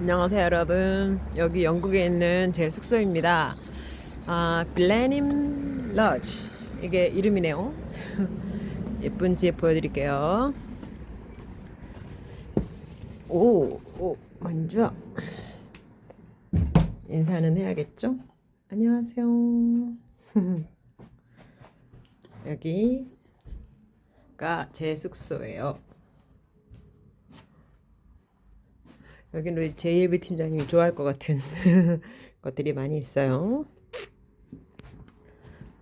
안녕하세요 여러분. 여기 영국에 있는 제 숙소입니다. 아 빌레님 러지 이게 이름이네요. 예쁜 집 보여드릴게요. 오, 오 먼저 인사는 해야겠죠? 안녕하세요. 여기가 제 숙소예요 여기는 우리 JLB 팀장님이 좋아할 것 같은 것들이 많이 있어요.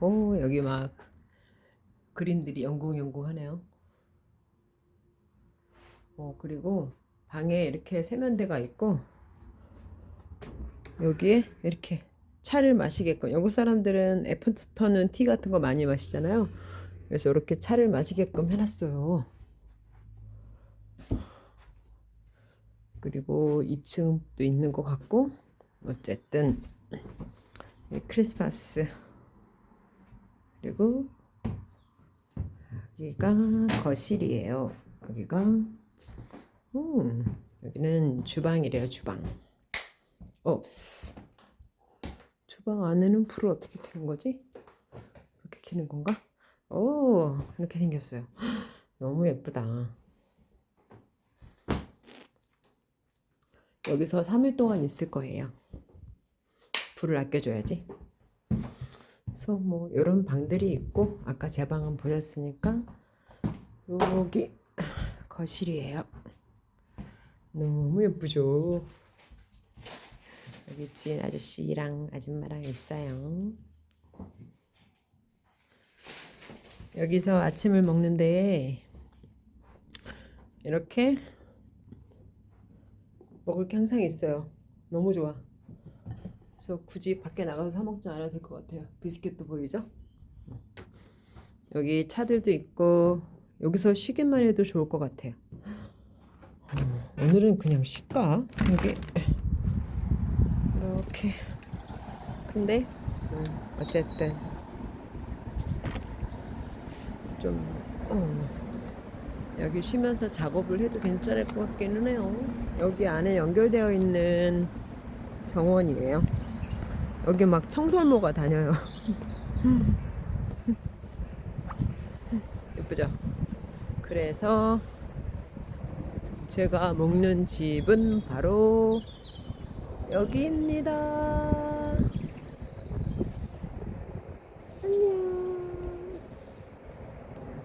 오, 여기 막 그림들이 영국영국 하네요. 어, 그리고 방에 이렇게 세면대가 있고, 여기에 이렇게 차를 마시게끔, 영국 사람들은 애프터눈 티 같은 거 많이 마시잖아요. 그래서 이렇게 차를 마시게끔 해놨어요. 그리고 2층도 있는 것 같고 어쨌든 이 크리스마스 그리고 여기가 거실이에요. 여기가 음, 여기는 주방이래요. 주방. 옵스. 주방 안에는 불을 어떻게 켜는 거지? 이렇게 켜는 건가? 오 이렇게 생겼어요. 너무 예쁘다. 여기서 3일 동안 있을 거예요. 불을 아껴줘야지. 그래서 뭐 이런 방들이 있고 아까 제 방은 보셨으니까 여기 거실이에요. 너무 예쁘죠? 여기 주인 아저씨랑 아줌마랑 있어요. 여기서 아침을 먹는데 이렇게 먹을 게 항상 있어요. 너무 좋아. 그래서 굳이 밖에 나가서 사 먹지 않아도 될 것 같아요. 비스킷도 보이죠? 여기 차들도 있고 여기서 쉬기만 해도 좋을 것 같아요. 어, 오늘은 그냥 쉴까? 여기 이렇게 근데 음, 어쨌든 좀 어. 여기 쉬면서 작업을 해도 괜찮을 것 같기는 해요. 여기 안에 연결되어 있는 정원이에요. 여기 막 청설모가 다녀요. 예쁘죠? 그래서 제가 먹는 집은 바로 여기입니다.